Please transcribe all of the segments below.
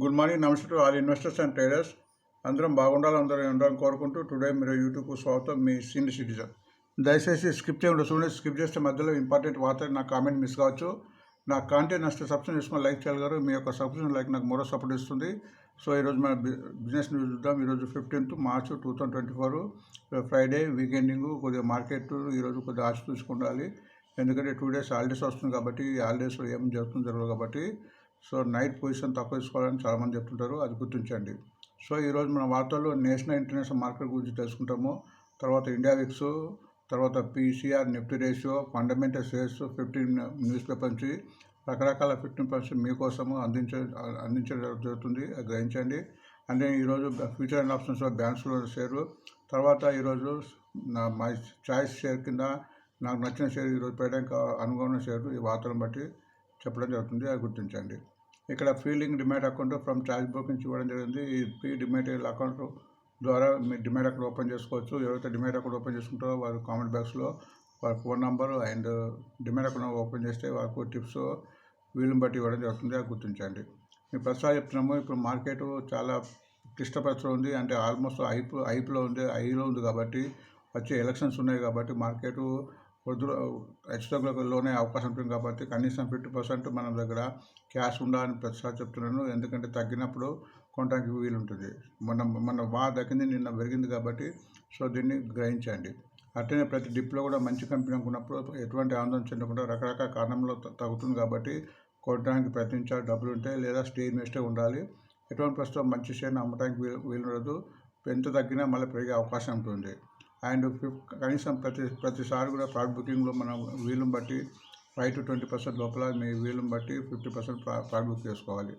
Good morning namaste to all investors and traders. అందరం బాగుండాలి అందరం ఉండాలని కోరుకుంటూ టుడే మీరు యూట్యూబ్కు స్వాగతం మీ సీనియర్ సిటిజన్. దయచేసి స్కిప్ చేయకుండా చూడండి స్కిప్ చేస్తే మధ్యలో ఇంపార్టెంట్ వార్త నా కామెంట్ మిస్ కావచ్చు. నా కాంటెంట్ నష్టం సబ్స్క్రైబ్ చేసుకుని లైక్ చేయగలరు మీ యొక్క సబ్స్క్రిప్షన్ లైక్ నాకు మరో సపోర్ట్ ఇస్తుంది. సో ఈరోజు మన బి- బిజినెస్ న్యూస్ చూద్దాం. ఈరోజు fifteenth March two thousand twenty four Friday week ending కొద్దిగా మార్కెట్ ఈరోజు కొద్దిగా ఆశ చూసుకుండాలి. ఎందుకంటే టూ డేస్ హాలిడేస్ వస్తుంది కాబట్టి హాలిడేస్లో ఏం జరుగుతుంది జరగదు కాబట్టి సో నైట్ పొజిషన్ తక్కువ తీసుకోవాలని చాలామంది చెప్తుంటారు అది గుర్తించండి. సో ఈరోజు మన వార్తల్లో నేషనల్ ఇంటర్నేషనల్ మార్కెట్ గురించి తెలుసుకుంటాము. తర్వాత ఇండియా విక్స్ తర్వాత PCR Nifty ratio fundamental shares fifteen news paper నుంచి రకరకాల ఫిఫ్టీన్ పర్సెంట్ మీకోసము అందించ అందించడం జరుగుతుంది అది గ్రహించండి. అంటే ఈరోజు ఫ్యూచర్ అండ్ ఆప్షన్స్లో బ్యాంక్స్లో షేరు తర్వాత ఈరోజు నా మై చాయిస్ షేర్ కింద నాకు నచ్చిన షేర్ ఈరోజు పెట్టడానికి అనుగుణ షేర్లు ఈ వార్తలను బట్టి చెప్పడం జరుగుతుంది అది గుర్తించండి. ఇక్కడ feeling demat account from charge book నుంచి ఇవ్వడం జరిగింది. ఈ పీ డిమాట్ అకౌంట్ ద్వారా మీరు డిమాట్ అకౌంట్ ఓపెన్ చేసుకోవచ్చు. ఎవరైతే డిమాట్ అకౌంట్ ఓపెన్ చేసుకుంటారో వారు కామెంట్ బాక్స్లో వారి phone number and demat account open చేస్తే వారికి టిప్స్ వీలుని బట్టి ఇవ్వడం జరుగుతుంది అది గుర్తించండి. మేము ప్రస్తుతం చెప్తున్నాము. ఇప్పుడు మార్కెట్ చాలా క్లిష్ట ఉంది. అంటే ఆల్మోస్ట్ ఐప్ ఐప్లో ఉంది ఐలో ఉంది కాబట్టి వచ్చే ఎలక్షన్స్ ఉన్నాయి కాబట్టి మార్కెట్ వద్దు హెచ్చుతగ్గులలోనే అవకాశం ఉంటుంది కాబట్టి కనీసం ఫిఫ్టీ పర్సెంట్ మన దగ్గర క్యాష్ ఉండాలని ప్రతిసారి చెప్తున్నాను. ఎందుకంటే తగ్గినప్పుడు కొనడానికి వీలు ఉంటుంది. మన మన వా తగ్గింది నిన్న పెరిగింది కాబట్టి సో దీన్ని గ్రహించండి. అట్లనే ప్రతి డిప్లో కూడా మంచి కంపెనీ అనుకున్నప్పుడు ఎటువంటి ఆందోళన చెందకుండా రకరకాల కారణంలో తగ్గుతుంది కాబట్టి కొట్టడానికి ప్రయత్నించాలి. డబ్బులు ఉంటే లేదా స్టే ఇన్వెస్టే ఉండాలి. ఎటువంటి ప్రస్తుతం మంచి షేర్ని అమ్మడానికి వీలు వీలు ఉండదు ఎంత తగ్గినా మళ్ళీ పెరిగే అవకాశం ఉంటుంది. అండ్ ఫిఫ్ కనీసం ప్రతి ప్రతిసారి కూడా ప్రాఫిట్ బుకింగ్లో మనం వీలుని బట్టి ఫైవ్ టు ట్వంటీ పర్సెంట్ లోపల మీ వీలుని బట్టి ఫిఫ్టీ పర్సెంట్ ప్రాఫిట్ బుక్ చేసుకోవాలి.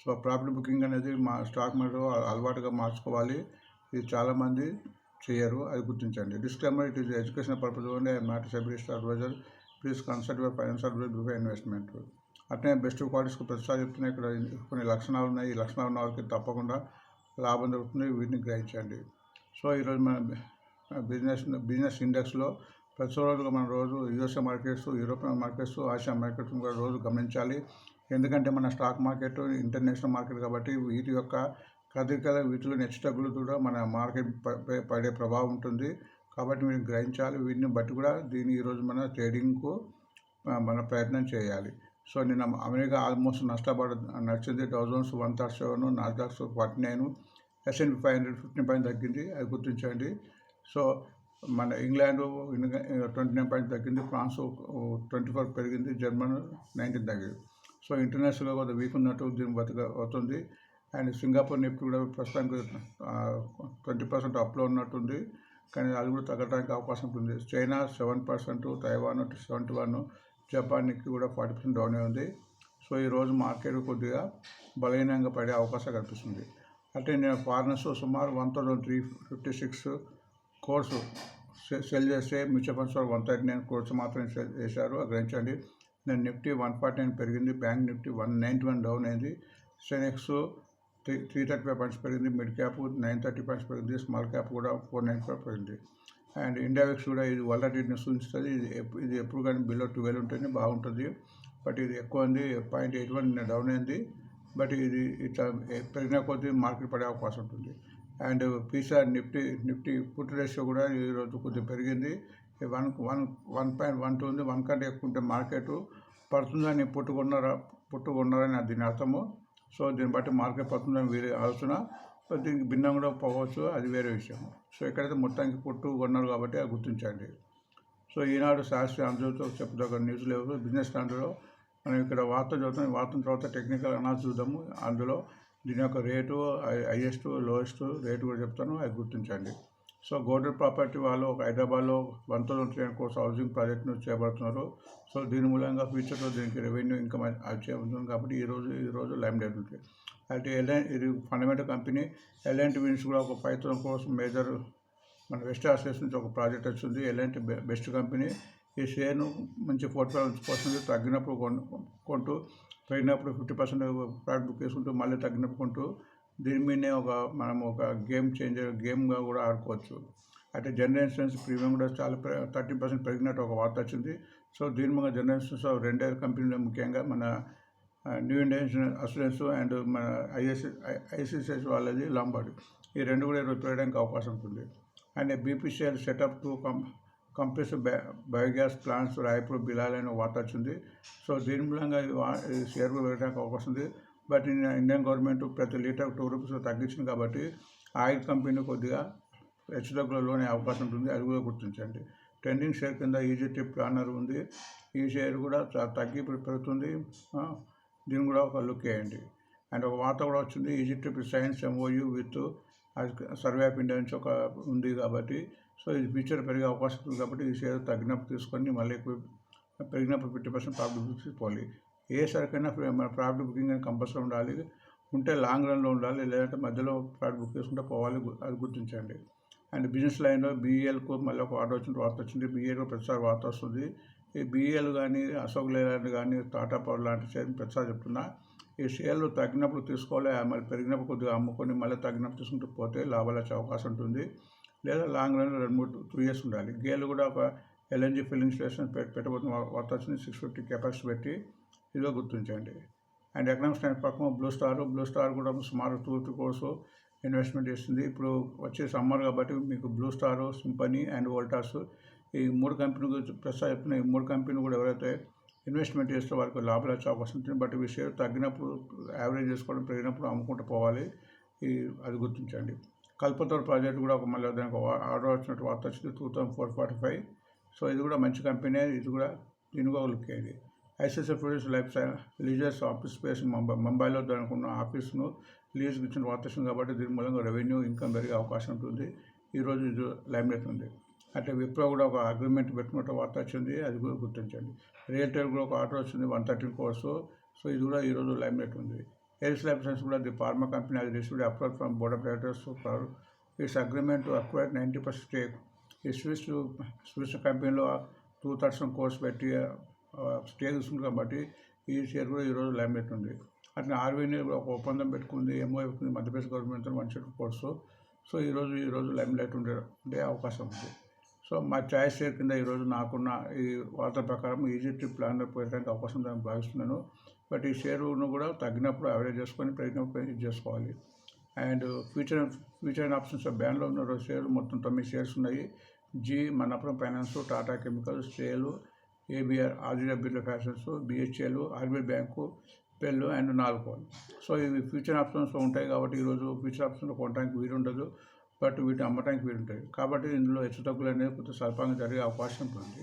సో ప్రాఫిట్ బుకింగ్ అనేది మా స్టాక్ మార్కెట్లో అలవాటుగా మార్చుకోవాలి. ఇది చాలామంది చేయరు. అది గుర్తించండి. Disclaimer it is education purpose only I not సబ్రిస్ట్ advisor. Please consult your finance advise before investment. అట్లనే బెస్ట్ క్వాలిటీస్కి ప్రతిసారి చెప్తున్నాయి ఇక్కడ కొన్ని లక్షణాలు ఉన్నాయి. ఈ లక్షణాలు ఉన్న వారికి తప్పకుండా లాభం దొరుకుతుంది వీటిని గ్రహించండి. సో ఈరోజు మనం బిజినెస్ బిజినెస్ ఇండెక్స్లో ప్రతి రోజు మనం రోజు USA markets European markets Asia markets కూడా రోజు గమనించాలి. ఎందుకంటే మన స్టాక్ మార్కెట్ ఇంటర్నేషనల్ మార్కెట్ కాబట్టి వీటి యొక్క కదలికల వీటిలో హెచ్చుతగ్గులు కూడా మన మార్కెట్ పై పడే ప్రభావం ఉంటుంది. కాబట్టి మీరు గ్రహించాలి. వీటిని బట్టి కూడా దీన్ని ఈరోజు మన ట్రేడింగ్కు మన ప్రయత్నం చేయాలి. సో నిన్న అమెరికా ఆల్మోస్ట్ నష్టపడ నడిచింది thousands one thirty seven Nasdaq's forty nine SN five hundred fifteen పైన తగ్గింది. అది గుర్తించండి. సో మన ఇంగ్లాండ్ ట్వంటీ నైన్ పాయింట్ తగ్గింది ఫ్రాన్స్ ట్వంటీ ఫోర్ పెరిగింది జర్మన్ నైన్టీన్ తగ్గింది. సో ఇంటర్నేషనల్గా కొంత వీక్ ఉన్నట్టు దీని బతుక అవుతుంది. అండ్ సింగపూర్ నిఫ్టీ కూడా ప్రస్తుతానికి ట్వంటీ పర్సెంట్ అప్లో ఉన్నట్టుంది. కానీ అది కూడా తగ్గడానికి అవకాశం ఉంటుంది. China seven percent Taiwan seventy one Japan Nifty కూడా ఫార్టీ పర్సెంట్ డౌన్ ఉంది. సో ఈరోజు మార్కెట్ కొద్దిగా బలహీనంగా పడే అవకాశం కనిపిస్తుంది. అంటే నేను ఫారినర్స్ సుమారు one thousand three fifty six crore sell చేస్తే mutual funds one thirty nine crore మాత్రమే సెల్ చేశారు గ్రహించండి. నేను నిఫ్టీ వన్ ఫార్టీ నైన్ పెరిగింది bank Nifty one ninety one down అయింది. Sensex three three thirty five points పెరిగింది mid cap nine thirty points పెరిగింది small cap కూడా ఫోర్ నైన్ ఫైవ్ పెరిగింది. అండ్ ఇండియా విక్స్ కూడా ఇది వల్లాటిని సూచిస్తుంది ఇది ఇది ఎప్పుడు కానీ బిలో ట్వెల్వ్ ఉంటుంది బాగుంటుంది. బట్ ఇది ఎక్కువ ఉంది పాయింట్ ఎయిట్ వన్ డౌన్ అయింది. బట్ ఇది ఇట్లా పెరిగిన కొద్దీ మార్కెట్ పడే అవకాశం ఉంటుంది. And PCR Nifty Nifty put ratio కూడా ఈరోజు కొద్దిగా పెరిగింది. One one one point one two ఉంది. వన్ కంటే ఎక్కువ ఉంటే మార్కెట్ పడుతుందని పుట్టుకున్నారా పుట్టుకున్నారని దీని అర్థము. సో దీన్ని బట్టి మార్కెట్ పడుతుందని వేరే ఆలోచన. దీనికి భిన్నం కూడా పోవచ్చు. అది వేరే విషయం. సో ఎక్కడైతే మొత్తానికి పుట్టు కొన్నారు కాబట్టి అది గుర్తించండి. సో ఈనాడు శాస్త్రీయ అందులో చెప్పుదగ్గ న్యూస్ లేవు. బిజినెస్ దాంట్లో మనం ఇక్కడ వార్త చదువుతాం. వార్త తర్వాత టెక్నికల్ అనాలిసిస్ చూద్దాము. అందులో దీని యొక్క రేటు హైయెస్ట్ లోయెస్ట్ రేటు కూడా చెప్తాను అది గుర్తించండి. సో గోల్డెన్ ప్రాపర్టీ వాళ్ళు ఒక హైదరాబాద్లో one thousand three hundred crore housing ప్రాజెక్ట్ను చేపడుతున్నారు. సో దీని మూలంగా ఫ్యూచర్లో దీనికి రెవెన్యూ ఇన్కమ్ చేయబడుతుంది ఉంటుంది కాబట్టి ఈరోజు ఈరోజు లైమ్ డేట్ ఉంటుంది. అయితే ఎల్ఎన్ ఇది ఫండమెంటల్ కంపెనీ ఎల్ఎన్టీ విన్స్ కూడా ఒక ఫైవ్ థౌసండ్ కోర్స్ మేజర్ మన వెస్ట్ ఆస్ట్రేస్ నుంచి ఒక ప్రాజెక్ట్ వచ్చింది. LNT best company. ఈ షేర్ను మంచి ఫోర్టీ ఫైవ్ పర్సెంట్ తగ్గినప్పుడు కొంటూ పెరిగినప్పుడు ఫిఫ్టీ పర్సెంట్ ప్రాఫిట్ బుక్ చేసుకుంటూ మళ్ళీ తగ్గినప్పుడు కొంటూ దీని మీదనే ఒక మనం ఒక గేమ్ చేంజర్ గేమ్గా కూడా ఆడుకోవచ్చు. అయితే జనరేషన్స్ ప్రీమియం కూడా చాలా థర్టీ పర్సెంట్ పెరిగినట్టు ఒక వార్త వచ్చింది. సో దీని మీద ఇన్సూరెన్స్ రెండే కంపెనీలు ముఖ్యంగా మన న్యూ ఇండియన్ అసూరెన్స్ అండ్ మన ఐఎస్సి ఐసిసిఎస్ వాళ్ళది లాంబార్డ్. ఈ రెండు కూడా ఈరోజు పెరగడానికి అవకాశం ఉంటుంది. And BPCL set up to come compress biogas plants Raipur Bilal అనే వార్త వచ్చింది. సో దీని మూలంగా ఈ వెళ్ళడానికి అవకాశం ఉంది. బట్ ఇండియన్ గవర్నమెంట్ ప్రతి లీటర్ టూ రూపీస్ తగ్గించింది కాబట్టి ఆయిల్ కంపెనీ కొద్దిగా హెచ్చుతగ్గులలోనే అవకాశం ఉంటుంది. అది కూడా గుర్తించండి. ట్రెండింగ్ షేర్ కింద ఈజీ టిప్ ప్లానర్ ఉంది. ఈ షేర్ కూడా తగ్గి పెరుగుతుంది. దీన్ని కూడా ఒక లుక్ వేయండి. అండ్ ఒక వార్త కూడా వచ్చింది. Easy trip signs MoU with survey of India నుంచి ఒక ఉంది కాబట్టి సో ఇది ఫ్యూచర్ పెరిగే అవకాశం ఉంది కాబట్టి ఈ షేర్ తగ్గినప్పుడు తీసుకొని మళ్ళీ ఎక్కువ పెరిగినప్పుడు ఫిఫ్టీ పర్సెంట్ ప్రాఫిట్ బుక్ తీసుకోవాలి. ఏ సరికైనా మన ప్రాఫిట్ బుకింగ్ అని కంపల్సరీ ఉండాలి. ఉంటే లాంగ్ రన్లో ఉండాలి లేదంటే మధ్యలో ప్రాఫిట్ బుక్ చేసుకుంటే పోవాలి అది గుర్తించండి. అండ్ బిజినెస్ లైన్లో బీఈఎల్కు మళ్ళీ ఒక ఆర్డర్ వచ్చిన వార్త వచ్చింది. బీఏలో ప్రతిసారి వార్త వస్తుంది. ఈ బీఈఎల్ కానీ అశోక్ లేలాండ్ కానీ టాటా పవర్ లాంటి షేర్ ప్రతిసారి చెప్తున్నా. ఈ షేర్లు తగ్గినప్పుడు తీసుకోవాలి. మళ్ళీ పెరిగినప్పుడు కొద్దిగా అమ్ముకొని మళ్ళీ తగ్గినప్పుడు తీసుకుంటూ పోతే లాభాలు వచ్చే అవకాశం ఉంటుంది. లేదా లాంగ్ రన్ రెండు మూడు టూ ఇయర్స్ ఉండాలి. గేలు కూడా ఒక ఎల్ఎన్జీ ఫిల్లింగ్ స్టేషన్ పెట్ పెట్టబోతున్న వచ్చింది సిక్స్ ఫిఫ్టీ కెపాసిటీ పెట్టి ఇదిగో గుర్తించండి. అండ్ ఎకనామిక్స్ స్టాండ్ పక్కన బ్లూ స్టార్ బ్లూ స్టార్ కూడా సుమారు టూ త్రీ కోర్స్ ఇన్వెస్ట్మెంట్ చేస్తుంది. ఇప్పుడు వచ్చే సమ్మర్ కాబట్టి మీకు Blue Star symphony and Voltas ఈ మూడు కంపెనీ గురించి ప్రస్తుతం చెప్పిన ఈ మూడు కంపెనీ కూడా ఎవరైతే ఇన్వెస్ట్మెంట్ చేస్తే వారికి లాభాలు వచ్చే అవకాశం ఉంటుంది. బట్ ఈ షేర్ తగ్గినప్పుడు యావరేజ్ చేసుకోవడం పెరిగినప్పుడు అమ్ముకుంటూ పోవాలి. ఈ అది గుర్తించండి. కల్పతోర్ ప్రాజెక్ట్ కూడా ఒక మళ్ళీ దానికి ఒక ఆర్డర్ వచ్చినట్టు వార్త వచ్చింది two thousand four forty five so ఇది కూడా మంచి కంపెనీ ఇది కూడా దీని కూడా లుక్ అయ్యింది ICC produce life leisures office space Mumbai ముంబైలో దానికి ఉన్న ఆఫీస్ను లీజ్ ఇచ్చిన వార్త కాబట్టి దీని మూలంగా రెవెన్యూ ఇన్కమ్ పెరిగే అవకాశం ఉంటుంది. ఈరోజు ఇది లైమ్లైట్ ఉంది. అంటే విప్రో కూడా ఒక అగ్రిమెంట్ పెట్టుకున్నట్టు వార్త వచ్చింది అది కూడా గుర్తించండి. రియల్టర్ కూడా ఒక ఆర్డర్ వచ్చింది వన్ థర్టీన్ కోర్సు సో ఇది కూడా ఈరోజు లైమ్లైట్ ఉంది. ఎయిర్స్ లైఫ్ సైన్స్ కూడా ది ఫార్మా కంపెనీ అది received approach from board of directors for its agreement to acquire ninety percent stake ఈ స్విస్ స్విస్ కంపెనీలో టూ థర్సన్ కోర్స్ పెట్టి స్టేక్ తీసుకుంది కాబట్టి ఈ షేర్ కూడా ఈరోజు లైమ్లైట్ ఉంది. అట్లా ఆర్వీని ఒక ఒప్పందం పెట్టుకుంది ఎంఓ పెట్టుకుంది Madhya Pradesh government one shed course so ఈరోజు ఈరోజు లైమ్లైట్ ఉండే ఉండే అవకాశం ఉంది. సో మా ఛాయిస్ షేర్ కింద ఈరోజు నాకున్న ఈ వార్త ప్రకారం ఈజీ ట్రిప్ ప్లాన్ పెట్టడానికి అవకాశం ఉందని భావిస్తున్నాను. బట్ ఈ షేరును కూడా తగ్గినప్పుడు యావరేజ్ చేసుకొని ప్రయత్నం చేసుకోవాలి. And future future and options బ్యాన్లో ఉన్న రెండు షేర్లు మొత్తం తొమ్మిది షేర్స్ ఉన్నాయి. జీ మన్నపురం ఫైనాన్స్ టాటా కెమికల్స్ స్టేలు ఏబిఆర్ RGR Birla fashions BHEL RBI bank పెళ్ళు and నాలుగు సో ఇవి ఫ్యూచర్ ఆప్షన్స్లో ఉంటాయి కాబట్టి ఈరోజు ఫ్యూచర్ ఆప్షన్లో కొనడానికి వీలు ఉండదు బట్ వీటిని అమ్మడానికి వీలుంటాయి. కాబట్టి ఇందులో హెచ్చుతగ్గులు అనేది కొంత స్వల్పంగా జరిగే అవకాశం ఉంటుంది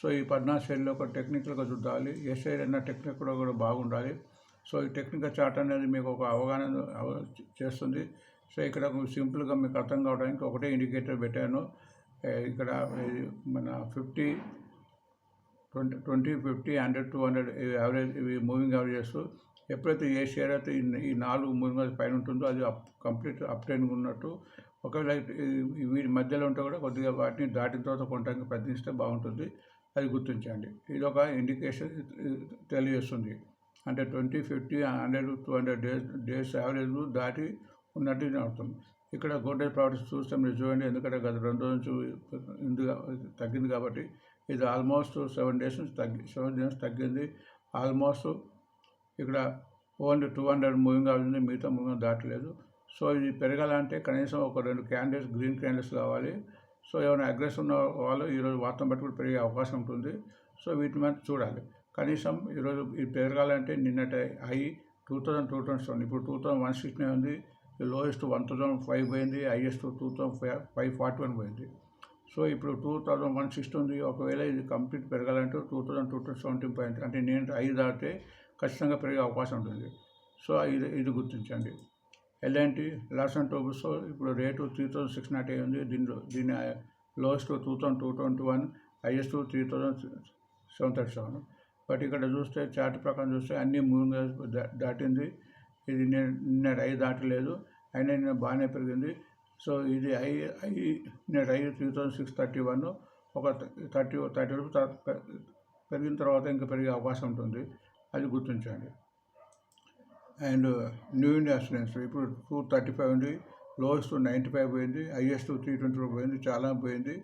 సో ఈ పద్నాలుగు షేర్లో ఒక టెక్నికల్గా చూడాలి. ఏ శైలి అయినా టెక్నికల్ కూడా బాగుండాలి. సో ఈ టెక్నికల్ చార్ట్ అనేది మీకు ఒక అవగాహన చేస్తుంది. సో ఇక్కడ సింపుల్గా మీకు అర్థం కావడానికి ఒకటే ఇండికేటర్ పెట్టాను. ఇక్కడ మన fifty twenty twenty fifty hundred two hundred ఇవి యావరేజ్ ఇవి మూవింగ్ యావరేజెస్ ఎప్పుడైతే ఏ షేర్ అయితే ఈ ఈ నాలుగు మూవింగ్ యావరేజ్ పైన ఉంటుందో అది అప్ కంప్లీట్ అప్ ట్రెండ్ ఉన్నట్టు. ఒకవేళ వీటి మధ్యలో ఉంటే కూడా కొద్దిగా వాటిని దాటిన తర్వాత కొనడానికి ప్రయత్నిస్తే బాగుంటుంది. అది గుర్తించండి. ఇది ఒక ఇండికేషన్ తెలియజేస్తుంది. అంటే twenty fifty hundred two hundred days days average దాటి ఉన్నట్టు ఇది అర్థం. ఇక్కడ గోల్డెన్ ప్రాడక్ట్స్ చూస్తే మీరు చూడండి. ఎందుకంటే గత రెండు రోజుల నుంచి ఇందు తగ్గింది కాబట్టి ఇది ఆల్మోస్ట్ సెవెన్ డేస్ నుంచి తగ్గి సెవెన్ డేస్ తగ్గింది. ఆల్మోస్ట్ ఇక్కడ ఓన్లీ టూ హండ్రెడ్ మూవింగ్ అవుతుంది మిగతా మూవింగ్ దాటలేదు. సో ఇది పెరగాలంటే కనీసం ఒక రెండు క్యాండిల్స్ గ్రీన్ క్యాండిల్స్ కావాలి. సో ఏమైనా అగ్రెస్ ఉన్న వాళ్ళు ఈరోజు వాతం బట్టి కూడా పెరిగే అవకాశం ఉంటుంది. సో వీటి మీద చూడాలి. కనీసం ఈరోజు ఇది పెరగాలంటే నిన్నట high two thousand two twenty seven ఇప్పుడు టూ థౌజండ్ వన్ సిక్స్టీ ఉంది. లోయెస్ట్ వన్ థౌజండ్ ఫైవ్ పోయింది. Highest two thousand five five forty one పోయింది. సో ఇప్పుడు టూ థౌజండ్ వన్ సిక్స్టీ ఉంది. ఒకవేళ ఇది కంప్లీట్ పెరగాలంటే two thousand two thousand seventeen point అంటే నేను ఐదు దాటితే ఖచ్చితంగా పెరిగే అవకాశం ఉంటుంది. సో ఇది ఇది గుర్తించండి. ఎల్ఎన్టీ లాస్ అండ్ టోబుస్ ఇప్పుడు rate three thousand six nought eight ఉంది. దీనిలో దీని lowest two thousand two twenty one highest three thousand seven thirty seven but ఇక్కడ చూస్తే చార్ట్ ప్రకారం చూస్తే అన్ని మూవింగ్ దా- దాటింది. ఇది నేను నిన్న ఐ దాటలేదు. అయినా నిన్న బాగానే పెరిగింది. సో ఇది ఐ ఐ నేను I three thousand six thirty one. ఒక థర్టీ థర్టీ రూపీస్ తర్వాత పెరిగిన తర్వాత ఇంకా పెరిగే అవకాశం ఉంటుంది. అది గుర్తించండి. అండ్ న్యూ ఇండియా అసూరెన్స్ ఇప్పుడు టూ థర్టీ ఫైవ్ ఉంది లోయెస్ట్ నైంటీ ఫైవ్ పోయింది హైయెస్ట్ త్రీ ట్వంటీ ఫోర్ పోయింది చాలా పోయింది.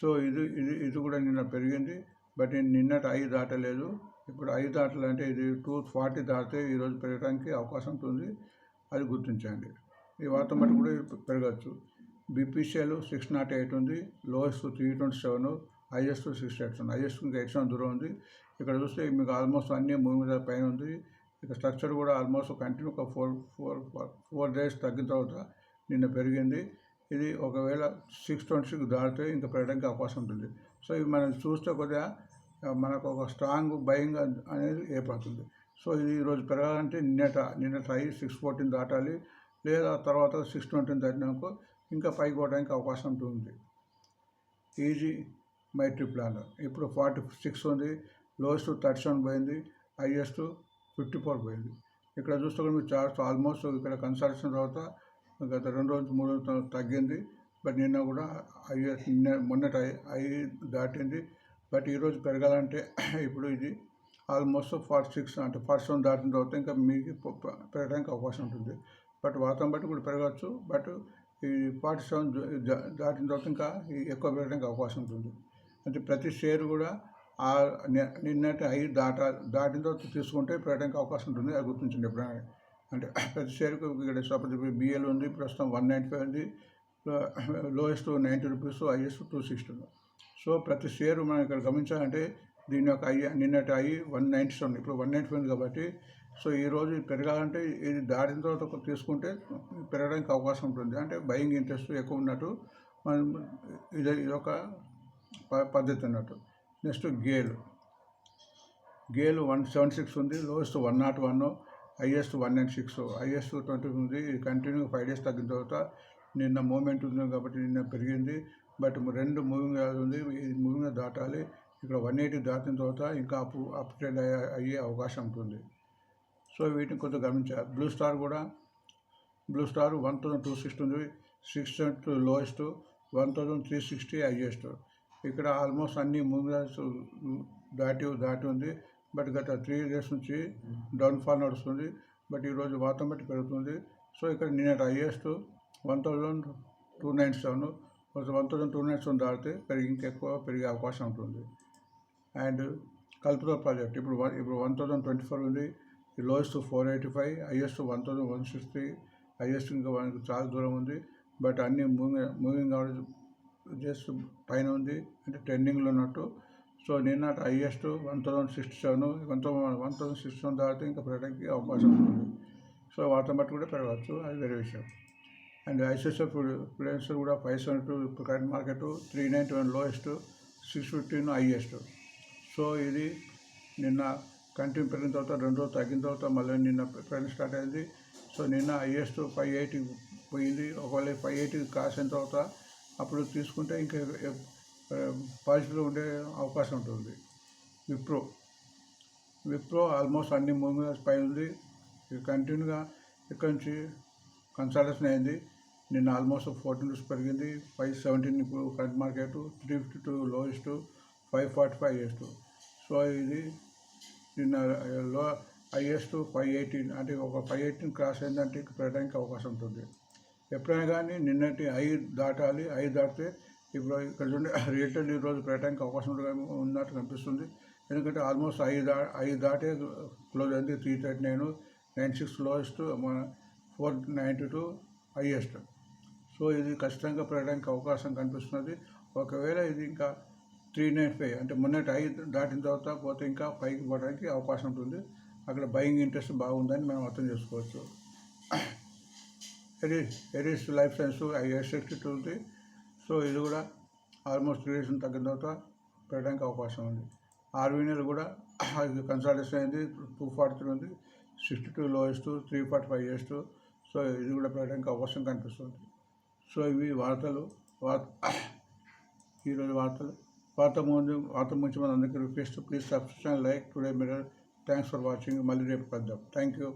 సో ఇది ఇది ఇది కూడా నిన్న పెరిగింది. బట్ నిన్నటి ఐదు దాటలేదు. ఇప్పుడు ఐదు దాటాలంటే ఇది టూ ఫార్టీ దాటితే ఈరోజు పెరగడానికి అవకాశం ఉంటుంది. అది గుర్తించండి. ఈ వార్త మటు కూడా పెరగచ్చు. బీపీసీఎల్ సిక్స్ నాట్ ఎయిట్ ఉంది lowest three twenty seven highest six eight ఉంది హైయెస్ట్ ఇంకా ఎయిట్ దూరం ఉంది. ఇక్కడ చూస్తే మీకు ఆల్మోస్ట్ అన్ని మూవీ మీద పైన ఉంది. ఇక స్ట్రక్చర్ కూడా ఆల్మోస్ట్ కంటిన్యూ ఒక ఫోర్ ఫోర్ ఫోర్ డేస్ తగ్గిన తర్వాత నిన్న పెరిగింది. ఇది ఒకవేళ సిక్స్ ట్వంటీ సిక్స్ దాటితే ఇంకా పెరగడానికి అవకాశం ఉంటుంది. సో ఇవి మనం చూస్తే కొద్దిగా మనకు ఒక స్ట్రాంగ్ బయింగ్ అనేది ఏర్పడుతుంది. సో ఇది ఈరోజు పెరగాలంటే నిన్నట నిన్నట అయ్యి సిక్స్ ఫోర్టీన్ దాటాలి. లేదా తర్వాత సిక్స్ ట్వంటీన్ దాటినాక ఇంకా పైకి పోవడానికి అవకాశం ఉంటుంది. ఈజీ మైట్రీ ప్లాన్ ఇప్పుడు ఫార్టీ సిక్స్ ఉంది లోయెస్ట్ థర్టీ సెవెన్ పోయింది హైయెస్ట్ ఫిఫ్టీ ఫోర్ పోయింది ఇక్కడ చూస్తే కూడా మీరు చార్ట్స్ ఆల్మోస్ట్ ఇక్కడ కన్సల్టేషన్ తర్వాత గత రెండు రోజులు మూడు రోజులు తగ్గింది. బట్ నిన్న కూడా హైయెస్ట్ నిన్న మొన్నట ఐ దాటింది. బట్ ఈరోజు పెరగాలంటే ఇప్పుడు ఇది ఆల్మోస్ట్ ఫార్టీ సిక్స్ అంటే ఫార్టీ సెవెన్ దాటిన తర్వాత ఇంకా మీకు పెరగడానికి అవకాశం ఉంటుంది. బట్ వాతావరణం బట్టి కూడా పెరగచ్చు బట్ ఈ ఫార్టీ సెవెన్ దాటిన తర్వాత ఇంకా ఎక్కువ పెరగడానికి అవకాశం ఉంటుంది. అంటే ప్రతి షేర్ కూడా ఆ నిన్నటి ఐదు దాట దాటిన తర్వాత తీసుకుంటే పెరగడానికి అవకాశం ఉంటుంది. అది గుర్తించండి ఎప్పుడైనా. అంటే ప్రతి షేర్కు ఇక్కడ సపోజ్ బిఎల్ ఉంది ప్రస్తుతం వన్ నైంటీ ఫైవ్ ఉంది lowest ninety rupees highest two sixty. So ప్రతి షేర్ మనం ఇక్కడ గమనించాలంటే దీని యొక్క ఐ నిన్నటి ఐ వన్ నైంటీ సెవెన్ ఇప్పుడు వన్ నైంటీ ఫైవ్ ఉంది కాబట్టి సో ఈ రోజు పెరగాలంటే ఇది దాటిన తర్వాత ఒక తీసుకుంటే పెరగడానికి అవకాశం ఉంటుంది. అంటే బయింగ్ ఇంట్రెస్ట్ ఎక్కువ ఉన్నట్టు మనం ఇది ఇది ఒక ప- పద్ధతి అన్నట్టు. Next GAIL. GAIL one seven six ఉంది lowest one nought one highest one nine six. Highest twenty ఉంది ఇది కంటిన్యూ ఫైవ్ డేస్ తగ్గిన తర్వాత నిన్న మూమెంట్ ఉంది కాబట్టి నిన్న పెరిగింది. బట్ రెండు మూవింగ్ ఉంది ఇది మూవింగ్ దాటాలి. ఇక్కడ వన్ ఎయిటీ దాటిన తర్వాత ఇంకా అప్ అప్గ్రేడ్ అయ్యే అయ్యే అవకాశం ఉంటుంది. సో వీటిని కొంచెం గమనించాలి బ్లూ స్టార్ కూడా. Blue Star one thousand two sixty ఉంది six lowest one thousand three sixty highest. ఇక్కడ ఆల్మోస్ట్ అన్ని ముందు దాటి దాటి ఉంది. బట్ గత త్రీ డేస్ నుంచి డౌన్ఫాల్ నడుస్తుంది. బట్ ఈరోజు వాతం బట్టి పెరుగుతుంది. సో ఇక్కడ నిన్న highest one thousand two nine seven. One thousand two nine seven దాటితే పెరిగి ఇంకెక్కువ పెరిగే అవకాశం ఉంటుంది. అండ్ కల్పతో ప్రాజెక్ట్ ఇప్పుడు వన్ ఇప్పుడు వన్ థౌజండ్ ట్వంటీ ఫోర్ ఉంది. Lowest four eighty five highest one thousand one sixty highest ఇంకా మనకి చాలా దూరం ఉంది. బట్ అన్ని మూవింగ్ మూవింగ్ అవరేజ్ జస్ట్ పైన ఉంది అంటే ట్రెండింగ్లో ఉన్నట్టు. సో నిన్న highest one thousand sixty seven one thousand one thousand sixty seven దాటితే ఇంకా పెరగడానికి అవకాశం ఉంటుంది. సో వాటిని బట్టి కూడా పెరగవచ్చు అది వేరే విషయం. అండ్ ఐసీఎస్ఎఫ్ ప్లేయర్స్ కూడా five seven two current market three ninety one lowest six fifteen highest so ఇది నిన్న కంటిన్యూ పెరిగిన తర్వాత రెండు రోజులు తగ్గిన తర్వాత మళ్ళీ నిన్న పెరగడం స్టార్ట్ అయింది. సో నిన్న హైయెస్ట్ ఫైవ్ ఎయిటీ పోయింది. ఒకవేళ ఫైవ్ ఎయిటీ కాసిన తర్వాత అప్పుడు తీసుకుంటే ఇంకా పాలసీలో ఉండే అవకాశం ఉంటుంది. విప్రో. విప్రో ఆల్మోస్ట్ అన్ని మూమెంట్స్ పై ఉంది. ఇది కంటిన్యూగా ఇక్కడ నుంచి కన్సల్టేషన్ అయింది. నిన్న ఆల్మోస్ట్ ఫోర్టీన్ రూపీస్ పెరిగింది. ఫైవ్ సెవెంటీన్ ఇప్పుడు current market three fifty two lowest five forty five highest. So ఇది నిన్న లో హైయెస్ట్ ఫైవ్ ఎయిటీన్ అంటే ఒక ఫైవ్ ఎయిటీన్ క్రాస్ అయిందంటే ఇక పెరగడానికి అవకాశం ఉంటుంది. ఎప్పుడైనా కానీ నిన్నటి ఐదు దాటాలి ఐదు దాటితే ఇప్పుడు ఇక్కడ చూడండి రియల్టర్ ఈరోజు పెట్టడానికి అవకాశం ఉంటుంది- ఉన్నట్టు కనిపిస్తుంది. ఎందుకంటే ఆల్మోస్ట్ ఐదు దా ఐదు దాటే క్లోజ్ అయింది. Three thirty nine nine six lowest మన four ninety two highest so ఇది ఖచ్చితంగా పెట్టడానికి అవకాశం కనిపిస్తున్నది. ఒకవేళ ఇది ఇంకా త్రీ నైన్ ఫైవ్ అంటే మొన్నటి ఐదు దాటిన తర్వాత పోతే ఇంకా పైకి పోవడానికి అవకాశం ఉంటుంది. అక్కడ బయింగ్ ఇంట్రెస్ట్ బాగుందని మనం అర్థం చేసుకోవచ్చు. Eris Eris life sciences eight sixty two ఉంది సో ఇది కూడా ఆల్మోస్ట్ త్రీ తగ్గిన తర్వాత పెట్టడానికి అవకాశం ఉంది. ఆర్వీనీలు కూడా ఇది కన్సల్టేషన్ అయింది టూ ఫార్టీ త్రీ ఉంది. Sixty two lowest three forty five years so ఇది కూడా పెట్టడానికి అవకాశం కనిపిస్తుంది. సో ఇవి వార్తలు. వార్త ఈరోజు వార్తలు. వార్త ముందు వార్త ముంచి మన అందరికీ request please subscribe like today mirror thanks for watching మళ్ళీ రేపు కలుద్దాం. Thank you